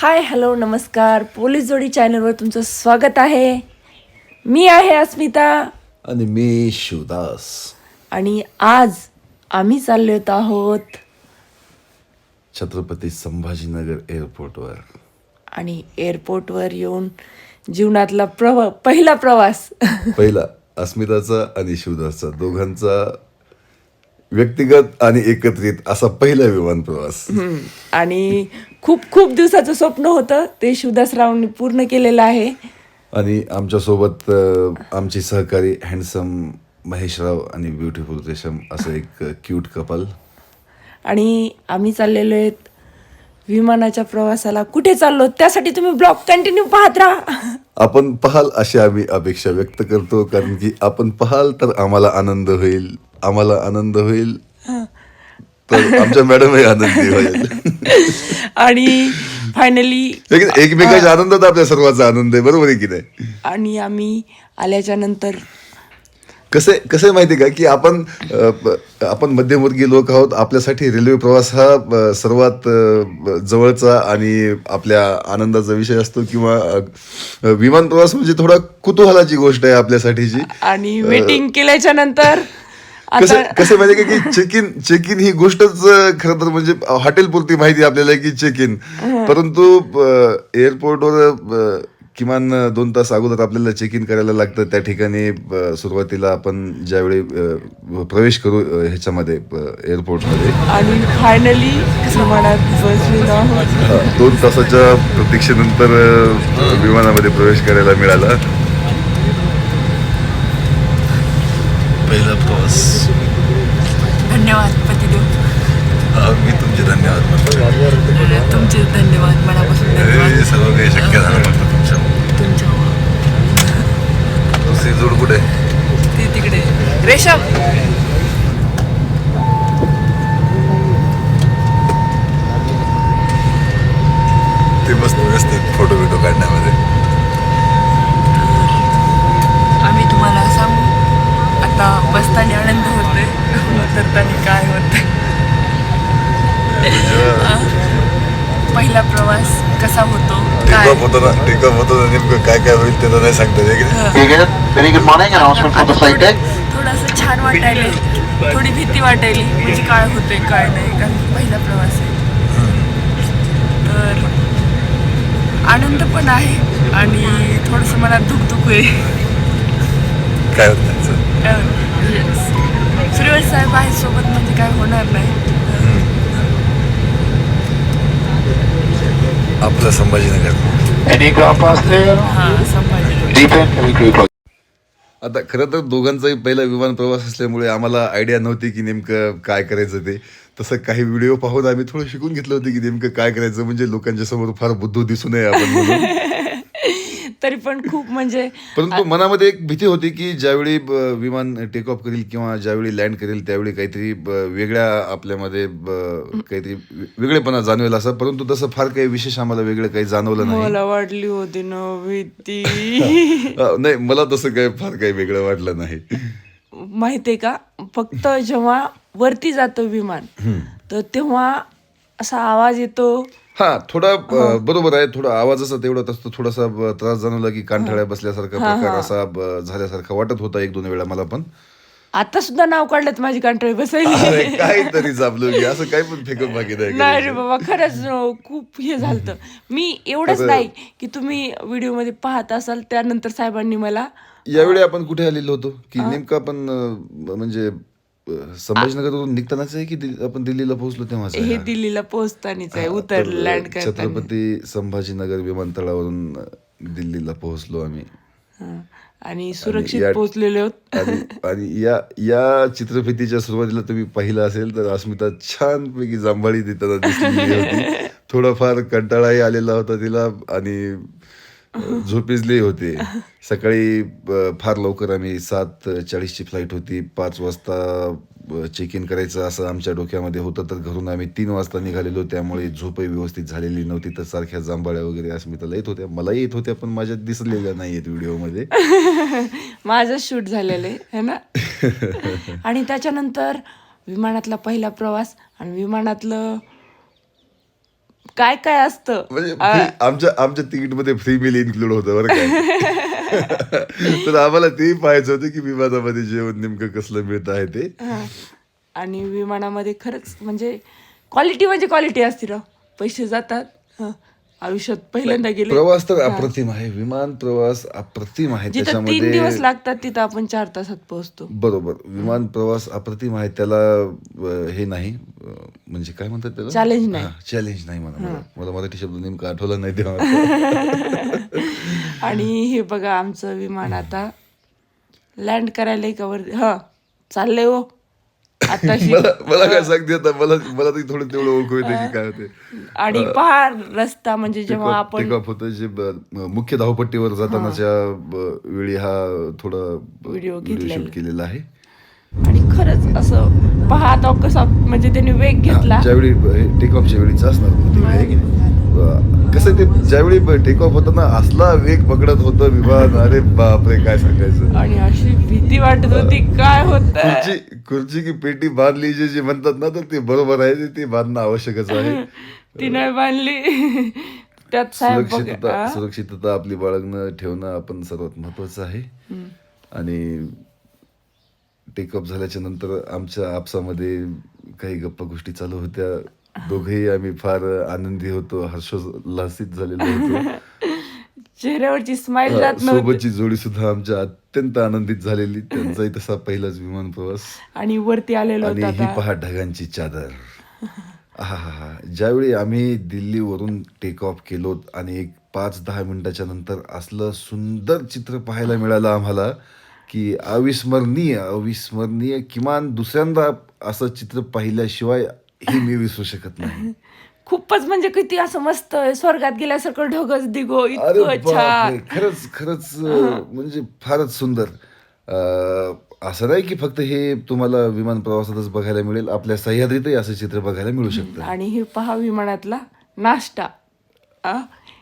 Hi hello नमस्कार. Police जोडी चॅनलवर तुमचं स्वागत आहे. मी आहे अस्मिता. आणि मी शिवदास. आणि आज आम्ही चाललो येत आहोत छत्रपती संभाजीनगर एअरपोर्टवर. आणि एअरपोर्टवर येऊन जीवनातला प्रव पहिला प्रवास. पहिला अस्मिताचा आणि शिवदासचा. दोघांचा व्यक्तिगत आणि एकत्रित असा पहिला विमान प्रवास. आणि खूप खूप दिवसाचं स्वप्न होतं ते शिवदासरावनी पूर्ण केलेलं आहे. आणि आमच्यासोबत आमचे सहकारी हँडसम महेशराव आणि ब्युटिफुल रेशम असं एक क्यूट कपल आणि आम्ही चाललेलो आहेत विमानाच्या प्रवासाला कुठे चाललो? त्यासाठी तुम्ही ब्लॉग कंटिन्यू पाहत राहा. आपण पाहाल अशी आम्ही अपेक्षा व्यक्त करतो कारण की आपण पाहाल तर आम्हाला आनंद होईल. आम्हाला आनंद होईल. तर आमच्या मॅडमही आनंदी होईल. आणि फायनली एकमेकाच्या आनंदात आपल्या सर्वांचा आनंद आहे बरोबर आहे की नाही? आणि आम्ही आल्याच्यानंतर कसं कसं माहिती का की आपण आपण मध्यमवर्गीय लोक आहोत आपल्यासाठी रेल्वे प्रवास हा सर्वात जवळचा आणि आपल्या आनंदाचा विषय असतो किंवा विमान प्रवास म्हणजे थोडा कुतूहलाची गोष्ट आहे आपल्यासाठीची आणि वेटिंग केल्याच्यानंतर कसं कसं माहिती का की चेक इन चेक इन ही गोष्टच खरं तर म्हणजे हॉटेल पुरती माहिती आपल्याला की चेक इन परंतु एअरपोर्टवर किमान दोन तास अगोदर आपल्याला चेक इन करायला लागतं. त्या ठिकाणी सुरुवातीला आपण ज्यावेळी प्रवेश करू ह्याच्यामध्ये एअरपोर्टमध्ये आणि फायनली दोन तासाच्या प्रतीक्षेनंतर विमानामध्ये प्रवेश करायला मिळाला. पहिला प्रवास. धन्यवाद मी तुमचे धन्यवाद तुमचे धन्यवाद मनापासून धन्यवाद. सर्व काही शक्य झालं फक्त तुमच्या तुमच्या दुसरी जोड कुठे ती तिकडे रेशम ते मस्त व्यस्त फोटो बिटो काढण्यामध्ये आम्ही तुम्हाला सांगू आता बसताना आनंद होतोय उतरताना काय होतंय पहिला प्रवास कसा होतो? काय? टेकअप होतो ना टेकअप होतो ना नेमकं काय काय होईल ते तर नाही सांगता flight deck. थोडंसं छान वाटायले थोडी भीती वाटायली म्हणजे काय होतंय काय नाही कारण पहिला प्रवास आहे. तर आनंद पण आहे आणि थोडंसं मला दुख आहे. काय होत सूर्यवंश साहेब आहे सोबत म्हणजे काय होणार नाही. Heavy crew plug. आता खरं तर दोघांचाही पहिला विमान प्रवास असल्यामुळे आम्हाला आयडिया नव्हती की नेमकं काय करायचं ते. तसं काही व्हिडिओ पाहून आम्ही थोडं शिकून घेतलं होतं की नेमकं काय करायचं म्हणजे लोकांच्या समोर फार बुद्धू दिसू नये आपण तरी पण खूप म्हणजे परंतु मनामध्ये एक भीती होती की ज्यावेळी विमान टेक ऑफ करेल किंवा ज्यावेळी लँड करेल त्यावेळी काहीतरी वेगळ्या आपल्यामध्ये काहीतरी वेगळेपणा जाणवेल असं. परंतु तसं फार काही विशेष आम्हाला वेगळं काही जाणवलं नाही. मला वाटली होती ना भीती. नाही मला तसं काही फार काही वेगळं वाटलं नाही. माहितीये का? फक्त जेव्हा वरती जातो विमान तर तेव्हा असा आवाज येतो हा थोडा बरोबर आहे थोडा आवाजाचा तेवढा असतो थोडासा त्रास जाणवला की कानठळ्या बसल्यासारखा प्रकार असा झाल्यासारखा वाटत होता एक दोन वेळा मला पण. आता सुद्धा नाव काढलं माझी कंट्रोल बसायली अरे काहीतरी चापलो की असं काही पण फेकून बाकी नाही रे. बाबा खरंच खूप हे झालं मी एवढंच नाही की तुम्ही व्हिडिओमध्ये पाहत असाल त्यानंतर साहेबांनी मला यावेळी आपण कुठे आलेलो होतो? की नेमकं आपण म्हणजे अ, संभाजीनगरवरून निघतानाच आहे की आपण दिल्लीला पोहोचलो तेव्हाच आहे हे हा? दिल्लीला पोहोचतानीच आहे हा, उतर तर, लँड करताना छत्रपती संभाजीनगर विमानतळावरून अ, दिल्लीला पोहोचलो आम्ही हा. आणि सुरक्षित या- पोहोचलेले आणि आणि या या चित्रफितीच्या सुरुवातीला तुम्ही पाहिलं असेल तर अस्मिता छानपैकी जांभळी देताना दिसलेली होती थोडाफार कंटाळाही आलेला होता तिला आणि झोपेजले होते. सकाळी फार लवकर आम्ही सात चाळीसची फ्लाईट होती. पाच वाजता चेक इन करायचं असं आमच्या डोक्यामध्ये होतं. तर घरून आम्ही तीन वाजता निघालेलो. त्यामुळे झोपही व्यवस्थित झालेली नव्हती. तर सारख्या जांभळ्या वगैरे अस्मिताला येत होत्या. मला येत होत्या पण माझ्यात दिसलेल्या नाही आहेत व्हिडिओमध्ये. माझं शूट झालेलं आहे ना? आणि त्याच्यानंतर विमानातला पहिला प्रवास आणि विमानातलं काय काय असतं? म्हणजे free- आमच्या आमच्या तिकीटमध्ये फ्री मिल इन्क्लूड होतं बरं काय तर आम्हाला ते पाहायचं होतं की विमानामध्ये जेवण नेमकं कसलं मिळत आहे ते. हा. आणि विमानामध्ये खरंच म्हणजे क्वालिटी म्हणजे क्वालिटी असते राव पैसे जातात. हं. आयुष्यात पहिल्यांदा गेले. प्रवास तर अप्रतिम आहे. विमान प्रवास अप्रतिम आहे जिथं तीन दिवस लागतात तिथं आपण चार तासात पोहोचतो. बरोबर. विमान प्रवास अप्रतिम आहे. त्याला हे नाही. म्हणजे काय म्हणतात त्याला? Challenge नाही. चॅलेंज नाही म्हणा. मला मराठी शब्द नेमका आठवला नाही तेव्हा. आणि हे बघा आमचं विमान आता लँड करायला का वर हा चाललंय हो. आता मला मला काय सांगते आता मला मला तरी थोडं तेवढं ओळखू येते की काय होते. आणि पहा रस्ता म्हणजे जेव्हा आपण टेक ऑफ होतं जे ब- मुख्य धावपट्टीवर जातानाच्या ब- वेळी हा थोडा व्हिडिओ शूट केलेला आहे. आणि खरंच असं पहा आता कसा म्हणजे त्याने वेग घेतला. ज्यावेळी टेक ऑफच्या वेळीच असणार बहुतेक, आहे की नाही? अ, कसं ते ज्यावेळी टेक ऑफ होतं ना असला वेग पकडत होतं विमान. अरे बापरे काय सांगायचं? आणि अशी भीती वाटत होती काय होत खुर्ची खुर्ची की पेटी बांधली जे जे म्हणतात ना तर ते बरोबर आहे ते- बांधणं आवश्यकच आहे. ती नाही बांधली. त्यात सुरक्षितता. सुरक्षितता आपली बाळगणं ठेवणं आपण सर्वात महत्वाचं आहे. आणि टेकअप झाल्याच्यानंतर आमच्या आपसामध्ये काही गप्पा गोष्टी चालू होत्या. दोघेही आम्ही फार आनंदी होतो हर्षोल्लासित झालेलो होतो. चेहऱ्यावरची स्माइल जात सोबतची जोडी सुद्धा आमच्या अत्यंत आनंदित झालेली. त्यांचाही तसा पहिलाच विमान प्रवास. आणि वरती आलेलो आणि ही पहा ढगांची चादर. आहाहा. ज्यावेळी आम्ही दिल्लीवरून टेक ऑफ केलो आणि एक पाच दहा मिनिटाच्या नंतर असलं सुंदर चित्र पाहायला मिळालं आम्हाला की अविस्मरणीय अविस्मरणीय किमान दुसऱ्यांदा असं चित्र पाहिल्याशिवाय हे मी विसरू शकत नाही. खूपच म्हणजे किती असं मस्त स्वर्गात गेल्यासारखं ढगच दिगो अरे इतकं छान. बापरे, खरंच खरंच अं, म्हणजे फारच सुंदर. अं, असं नाही की फक्त हे तुम्हाला विमान प्रवासातच बघायला मिळेल आपल्या सह्याद्रीतही असं चित्र बघायला मिळू शकतं. आणि हे पहा विमानातला नाश्ता. आ?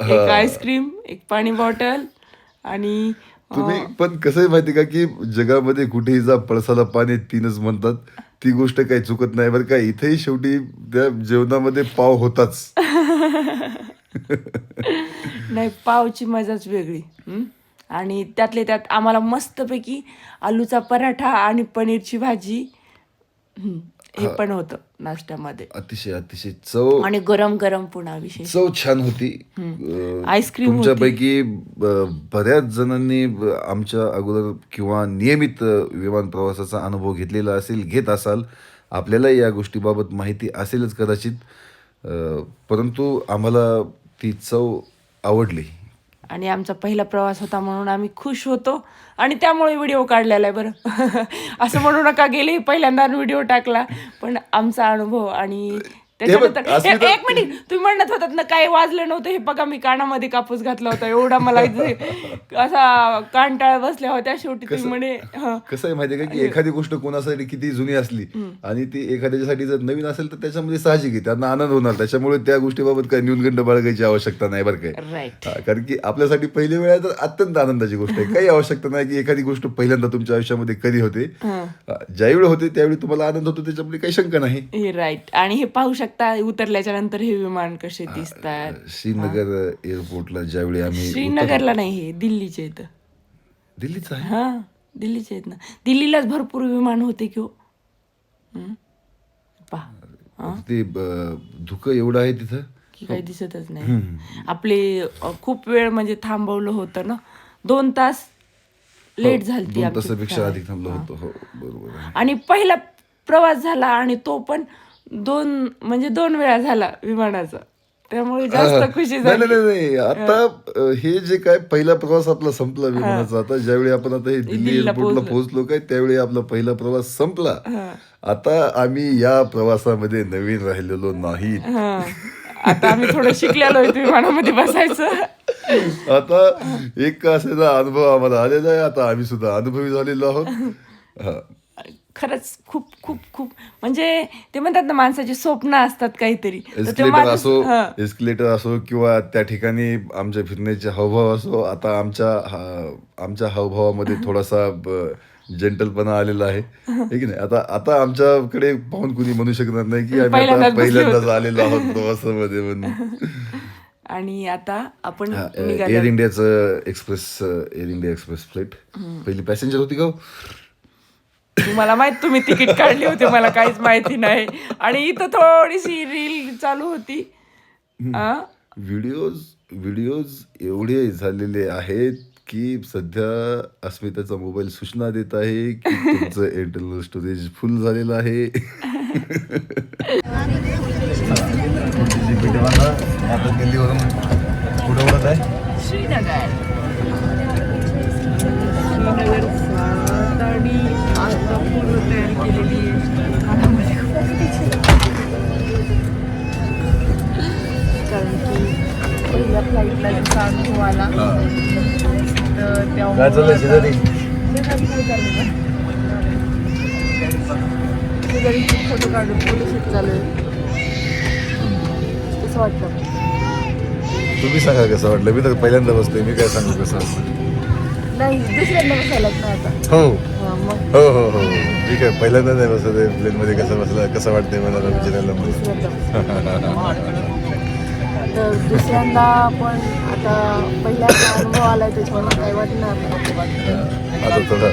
एक आईस्क्रीम एक पाणी बॉटल आणि तुम्ही पण कसं आहे माहिती का की जगामध्ये कुठेही जा पळसाला पाणी तीनच म्हणतात. ती गोष्ट काही चुकत नाही बरं का. इथेही शेवटी त्या जेवणामध्ये पाव होताच. नाही पावची मजाच वेगळी. हं? आणि त्यातले त्यात आम्हाला मस्तपैकी आलूचा पराठा आणि पनीरची भाजी. हं, हे पण होतं नाश्त्यामध्ये. अतिशय अतिशय. चव आणि गरम गरम पुन्हा विशेष चव छान होती. आईस्क्रीम. तुमच्यापैकी बऱ्याच जणांनी आमच्या अगोदर किंवा नियमित विमान प्रवासाचा अनुभव घेतलेला असेल घेत असाल आपल्याला या गोष्टीबाबत माहिती असेलच कदाचित. परंतु आम्हाला ती चव आवडली. आणि आमचा पहिला प्रवास होता म्हणून आम्ही खुश होतो. आणि त्यामुळे व्हिडिओ काढलेला आहे बरं. असं म्हणू नका गेले पहिल्यांदा व्हिडिओ टाकला. पण आमचा अनुभव आणि त्याच्यानंतर अस्मिता- एक मिनिट. तुम्ही म्हणत होतात ना काही वाजलं नव्हतं हे बघा मी कानामध्ये कापूस घातला होता एवढा मला असा कांटाळ बसल्या होत्या शेवटी तुम्ही म्हणे हं. कसं आहे माहितीये का की एखादी गोष्ट कोणासाठी किती जुनी असली आणि ती एखाद्यासाठी जर नवीन असेल तर त्याच्यामध्ये साहजिक आहे त्यांना आनंद होणार. त्याच्यामुळे त्या गोष्टीबाबत काही न्यूनगंड बाळगायची आवश्यकता नाही बरं काय Right. हा, कारण की आपल्यासाठी पहिली वेळ आहे तर अत्यंत आनंदाची गोष्ट आहे. काही आवश्यकता नाही की एखादी गोष्ट पहिल्यांदा तुमच्या आयुष्यामध्ये कधी होते. हा, ज्यावेळी होते त्यावेळी तुम्हाला आनंद होतो त्याच्यामध्ये काही शंका नाही. हे राईट आणि हे पाहू शकता उतरल्याच्या नंतर हे विमान कसे दिसतात? श्रीनगर एअरपोर्टला ज्यावेळी आम्ही श्रीनगरला नाही हे दिल्लीचे इथं दिल्लीच आहे? हा दिल्लीचे आहेत ना. दिल्लीलाच भरपूर विमान होते की हो. हं? पहा. ते धुकं एवढं आहे तिथं? की काही दिसतच नाही. आपले खूप वेळ म्हणजे थांबवलं होतं ना. दोन तास लेट झालती दोन आमची तासापेक्षा अधिक थांबलो होतो. हो आणि पहिला प्रवास झाला आणि तो पण दोन म्हणजे दोन वेळा झाला विमानाचा. त्यामुळे जास्त खुशी नाही झाली. नाही नाही. आता हे जे काय पहिला प्रवास आपला संपला विमानाचा आता ज्यावेळी आपण आता हे दिल्ली दिल्लीला एअरपोर्टला पोहोचलो. काय त्यावेळी आपला पहिला प्रवास संपला. आता आम्ही या प्रवासामध्ये नवीन राहिलेलो नाही. हा. आता आम्ही थोडं शिकलेलो आहे विमानामध्ये बसायचं. आता एक का असेल अनुभव आम्हाला आलेला आहे. आता आम्ही सुद्धा अनुभवी झालेलो आहोत. हा. खरंच खूप खूप खूप. म्हणजे ते म्हणतात ना माणसाची स्वप्न असतात काहीतरी. तर ते एस्केलेटर माझं- असो हा. एस्केलेटर असो किंवा त्या ठिकाणी आमच्या फिरण्याचे हावभाव असो आता आमच्या हा- आमच्या हावभावामध्ये थोडासा जेंटलपणा आलेला आहे. हे की नाही? आता आता आमच्याकडे पाहून कुणी म्हणू शकणार नाही की आम्ही आता पहिल्यांदाच बसलो पहिल्यांदाच होतो. आलेलो आहोत प्रवासामध्ये म्हणून. आणि आता आपण एअर निघालो इंडियाचं express Air India express flight पहिली पॅसेंजर होती का हो? तुम्हाला माहीत तुम्ही तिकीट काढली होती मला काहीच माहिती नाही. आणि इथं थोडीशी रील चालू होती? व्हिडिओज व्हिडिओज एवढे झालेले आहेत की सध्या अस्मिताचा मोबाईल सूचना देत आहे की तुमचं इंटरनल स्टोरेज फुल झालेलं आहे आता दिल्लीवरून कुठं उडत आहे. श्रीनगर. कारण की पहिल्या फ्लाईटला जसा अनुभव आला तर फोटो काढून फोटोशूट चालू आहे कसं वाटलं तुम्ही सांगा कसं वाटलं? मी तर पहिल्यांदा बसतोय. मी काय सांगू कसं नाही दुसऱ्यांदा बसायलाच नाही आता. हो. हा, मग. हो हो हो. मी काय पहिल्यांदा नाही बसत प्लेन मध्ये कसं बसलं कसं वाटतंय मला विचारायला मला. दुसऱ्यांदा तर दुसऱ्यांदा पण आता पहिल्यांदा अनुभव आलाय त्याच्यामुळे काही वाटणार नाही. आता थोडं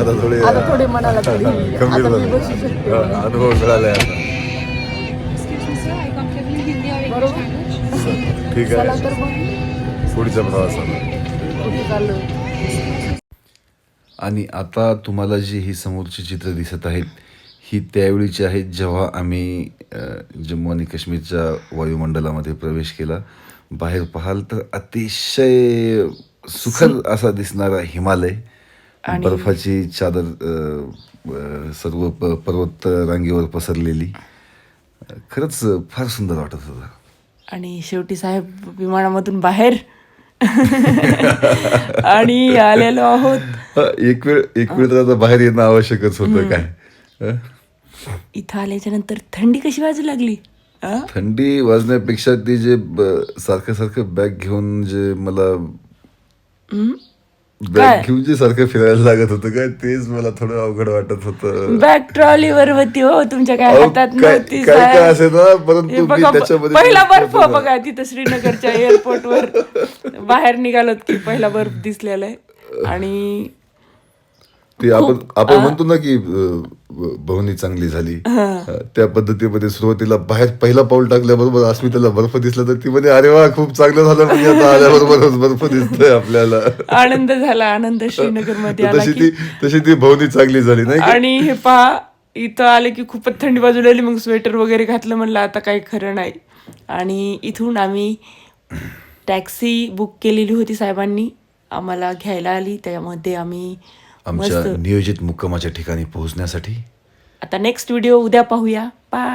आता थोडे आता थोडे मनाला थोडी गंभीर आता मी झालं. बसू शकते. हा, म्हणे. अनुभव मिळालाय आता. बरोबर. ठीक चला आहे तर मग. पुढच्या प्रवासाला कुठे चाललो आणि आता तुम्हाला जी ही समोरची चित्र दिसत आहेत ही त्यावेळीची आहेत जेव्हा आम्ही जम्मू आणि काश्मीरच्या वायुमंडलामध्ये प्रवेश केला. बाहेर पाहाल तर अतिशय सुखद असा दिसणारा हिमालय. बर्फाची चादर सर्व पर्वत रांगेवर पसरलेली. खरंच फार सुंदर वाटत होतं. आणि शेवटी साहेब विमानामधून बाहेर आणि आलेलो आहोत एक वेळ एक वेळ तर आता बाहेर येणं आवश्यकच होतं काय? इथं आल्याच्यानंतर थंडी कशी वाजू लागली? थंडी वाजण्यापेक्षा ती जे ब- सारखं सारखं बॅग घेऊन जे मला? बॅग? घेऊन जे सारखं फिरायला लागत होतं काय? तेच मला थोडं अवघड वाटत होतं. बॅग ट्रॉलीवर होती हो तुमच्या काय हातात नव्हती काय काय. असेल ना परंतु मी बघा, त्याच्यामध्ये पहिला बर्फ बघा तिथं श्रीनगरच्या एअरपोर्ट वर. बाहेर निघालोत की पहिला बर्फ दिसलेला आहे. आणि ते आपण आपण म्हणतो ना की बहुनी चांगली झाली. त्या पद्धतीमध्ये सुरुवातीला बाहेर पहिला पाऊल टाकल्याबरोबर अस्मिताला बर्फ दिसला तर ती म्हणे अरे वा खूप चांगलं झालं म्हणजे आता आल्याबरोबरच बर्फ दिसतोय आपल्याला. आनंद झाला आनंद श्रीनगरमध्ये आला तशी ती तशी ती बहुनी चांगली झाली नाही? आणि हे पहा इथं आले की खूपच थंडी बाजू लागली मग स्वेटर वगैरे घातलं म्हणलं आता काही खरं नाही. आणि इथून आम्ही टॅक्सी बुक केलेली होती साहेबांनी आम्हाला घ्यायला आली त्यामध्ये आम्ही आमच्या मस्त. नियोजित मुक्कामाच्या ठिकाणी पोहोचण्यासाठी. आता नेक्स्ट व्हिडिओ उद्या पाहूया. बाय